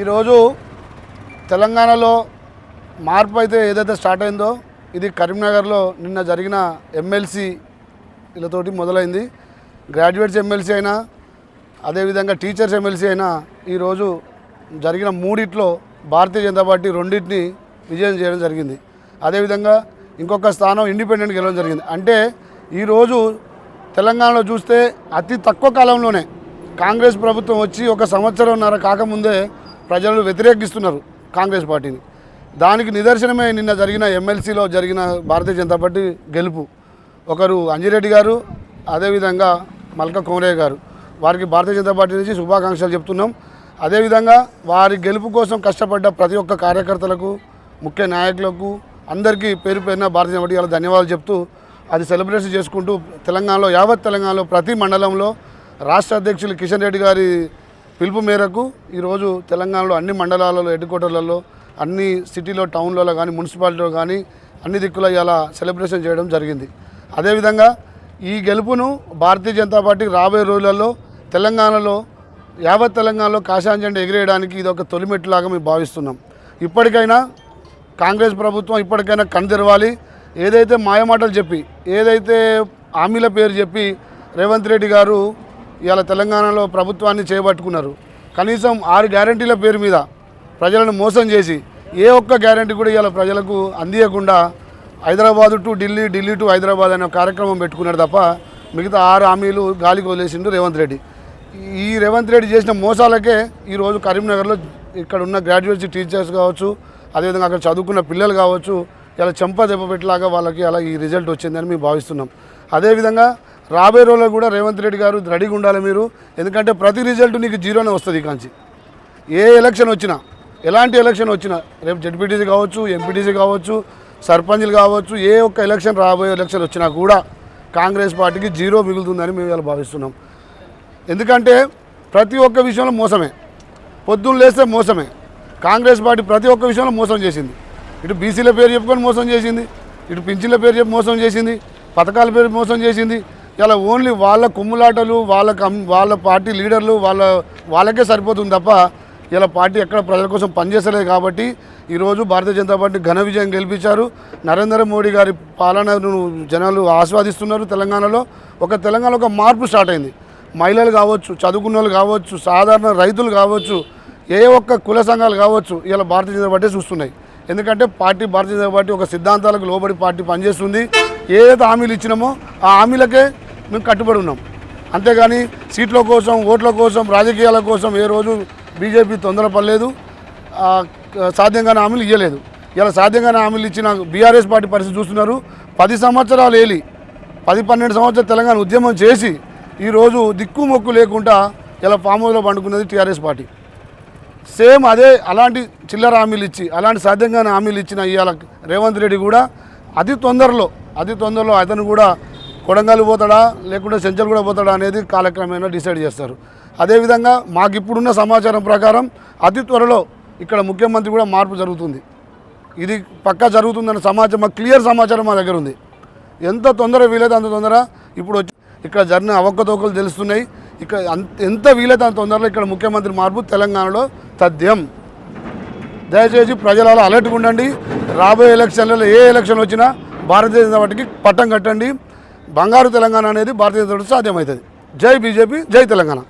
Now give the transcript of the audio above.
ఈరోజు తెలంగాణలో మార్పు అయితే ఏదైతే స్టార్ట్ అయిందో ఇది కరీంనగర్లో నిన్న జరిగిన ఎమ్మెల్సీ వీళ్ళతోటి మొదలైంది. గ్రాడ్యుయేట్స్ ఎమ్మెల్సీ అయినా అదేవిధంగా టీచర్స్ ఎమ్మెల్సీ అయినా ఈరోజు జరిగిన మూడిట్లో భారతీయ జనతా పార్టీ రెండింటిని విజయం చేయడం జరిగింది. అదేవిధంగా ఇంకొక స్థానం ఇండిపెండెంట్ గెలవడం జరిగింది. అంటే ఈరోజు తెలంగాణలో చూస్తే అతి తక్కువ కాలంలోనే కాంగ్రెస్ ప్రభుత్వం వచ్చి ఒక సంవత్సరంన్నర కాకముందే ప్రజలు వ్యతిరేకిస్తున్నారు కాంగ్రెస్ పార్టీని. దానికి నిదర్శనమే నిన్న జరిగిన ఎమ్మెల్సీలో జరిగిన భారతీయ జనతా పార్టీ గెలుపు. ఒకరు అంజిరెడ్డి గారు అదేవిధంగా మల్క కోమరయ్య గారు. వారికి భారతీయ జనతా పార్టీ నుంచి శుభాకాంక్షలు చెప్తున్నాం. అదేవిధంగా వారి గెలుపు కోసం కష్టపడ్డ ప్రతి ఒక్క కార్యకర్తలకు ముఖ్య నాయకులకు అందరికీ పేరు పేరున భారతీయ జనతా పార్టీ ధన్యవాదాలు చెప్తూ అది సెలబ్రేషన్ చేసుకుంటూ తెలంగాణలో యావత్ తెలంగాణలో ప్రతి మండలంలో రాష్ట్ర అధ్యక్షులు కిషన్ రెడ్డి గారి పిలుపు మేరకు ఈరోజు తెలంగాణలో అన్ని మండలాలలో హెడ్ క్వార్టర్లలో అన్ని సిటీలో టౌన్లలో కానీ మున్సిపాలిటీలో కానీ అన్ని దిక్కుల ఇలా సెలబ్రేషన్ చేయడం జరిగింది. అదేవిధంగా ఈ గెలుపును భారతీయ జనతా పార్టీ రాబోయే రోజులలో తెలంగాణలో యావత్ తెలంగాణలో కాషాయం జెండా ఎగిరేయడానికి ఇది ఒక తొలిమెట్టులాగా మేము భావిస్తున్నాం. ఇప్పటికైనా కాంగ్రెస్ ప్రభుత్వం ఇప్పటికైనా కన్ను తెరవాలి. ఏదైతే మాయమాటలు చెప్పి ఏదైతే హామీల పేరు చెప్పి రేవంత్ రెడ్డి గారు ఇవాళ తెలంగాణలో ప్రభుత్వాన్ని చేపట్టుకున్నారు. కనీసం ఆరు గ్యారంటీల పేరు మీద ప్రజలను మోసం చేసి ఏ ఒక్క గ్యారంటీ కూడా ఇవాళ ప్రజలకు అందియకుండా హైదరాబాద్ టు ఢిల్లీ ఢిల్లీ టు హైదరాబాద్ అనే కార్యక్రమం పెట్టుకున్నాడు తప్ప మిగతా ఆరు హామీలు గాలికి వదిలేసిండు రేవంత్ రెడ్డి. ఈ రేవంత్ రెడ్డి చేసిన మోసాలకే ఈరోజు కరీంనగర్లో ఇక్కడ ఉన్న గ్రాడ్యుయేట్స్ టీచర్స్ కావచ్చు అదేవిధంగా అక్కడ చదువుకున్న పిల్లలు కావచ్చు ఇలా చెంప దెబ్బ వాళ్ళకి అలా ఈ రిజల్ట్ వచ్చిందని మేము భావిస్తున్నాం. అదేవిధంగా రాబోయే రోజుల్లో కూడా రేవంత్ రెడ్డి గారు రెడీగా ఉండాలి మీరు. ఎందుకంటే ప్రతి రిజల్ట్ నీకు జీరోనే వస్తుంది కాంచి. ఏ ఎలక్షన్ వచ్చినా ఎలాంటి ఎలక్షన్ వచ్చినా రేపు జడ్పీటీసీ కావచ్చు ఎంపీటీసీ కావచ్చు సర్పంచ్లు కావచ్చు ఏ ఒక్క ఎలక్షన్ రాబోయే ఎలక్షన్ వచ్చినా కూడా కాంగ్రెస్ పార్టీకి జీరో మిగులుతుందని మేము ఇలా భావిస్తున్నాం. ఎందుకంటే ప్రతి ఒక్క విషయంలో మోసమే. పొద్దున్న లేస్తే మోసమే. కాంగ్రెస్ పార్టీ ప్రతి ఒక్క విషయంలో మోసం చేసింది. ఇటు బీసీల పేరు చెప్పుకొని మోసం చేసింది. ఇటు పింఛన్ల పేరు చెప్పి మోసం చేసింది. పథకాల పేరు మోసం చేసింది. ఇలా ఓన్లీ వాళ్ళ కుమ్ములాటలు వాళ్ళ కమ్ వాళ్ళ పార్టీ లీడర్లు వాళ్ళ వాళ్ళకే సరిపోతుంది తప్ప ఇలా పార్టీ ఎక్కడ ప్రజల కోసం పనిచేస్తలేదు కాబట్టి ఈరోజు భారతీయ జనతా పార్టీ ఘన విజయం గెలిపించారు. నరేంద్ర మోడీ గారి పాలనను జనాలు ఆస్వాదిస్తున్నారు తెలంగాణలో. ఒక తెలంగాణలో ఒక మార్పు స్టార్ట్ అయింది. మహిళలు కావచ్చు చదువుకున్న వాళ్ళు కావచ్చు సాధారణ రైతులు కావచ్చు ఏ ఒక్క కుల సంఘాలు కావచ్చు ఇలా భారతీయ జనతా పార్టీ చూస్తున్నాయి. ఎందుకంటే పార్టీ భారతీయ జనతా పార్టీ ఒక సిద్ధాంతాలకు లోబడి పార్టీ పనిచేస్తుంది. ఏదైతే హామీలు ఇచ్చినామో ఆ హామీలకే మేము కట్టుబడి ఉన్నాం. అంతేగాని సీట్ల కోసం ఓట్ల కోసం రాజకీయాల కోసం ఏ రోజు బీజేపీ తొందరపడలేదు సాధ్యంగానే హామీలు ఇవ్వలేదు ఇలా సాధ్యంగానే హామీలు ఇచ్చిన బీఆర్ఎస్ పార్టీ పరిస్థితి చూస్తున్నారు. పది సంవత్సరాలు ఏలి పది పన్నెండు సంవత్సరాలు తెలంగాణ ఉద్యమం చేసి ఈరోజు దిక్కు మొక్కు లేకుండా ఇలా ఫామ్ హౌస్లో పండుకున్నది టీఆర్ఎస్ పార్టీ. సేమ్ అదే అలాంటి చిల్లర హామీలు ఇచ్చి అలాంటి సాధ్యంగానే హామీలు ఇచ్చిన ఇవాళ రేవంత్ రెడ్డి కూడా అతి తొందరలో అతి తొందరలో అతను కూడా కొడంగల్ పోతాడా? లేకుంటే సెంచల్ కూడా పోతాడా అనేది కాలక్రమేణా డిసైడ్ చేస్తారు. అదేవిధంగా మాకు ఇప్పుడున్న సమాచారం ప్రకారం అతి త్వరలో ఇక్కడ ముఖ్యమంత్రి కూడా మార్పు జరుగుతుంది. ఇది పక్కా జరుగుతుందన్న సమాచారం మాకు క్లియర్ సమాచారం మా దగ్గర ఉంది. ఎంత తొందర వీలైతే అంత తొందర ఇప్పుడు వచ్చి ఇక్కడ జరిగిన అవకతవకలు తెలుస్తున్నాయి. ఇక్కడ అంత ఎంత వీలైతే అంత తొందరలో ఇక్కడ ముఖ్యమంత్రి మార్పు తెలంగాణలో తథ్యం. దయచేసి ప్రజలలో అలర్ట్గా ఉండండి. రాబోయే ఎలక్షన్లలో ఏ ఎలక్షన్ వచ్చినా భారతీయ జనతా పార్టీకి పట్టం కట్టండి. బంగారు తెలంగాణ అనేది భారతీయ జనతా సాధ్యమవుతుంది. జై బీజేపీ జై తెలంగాణ.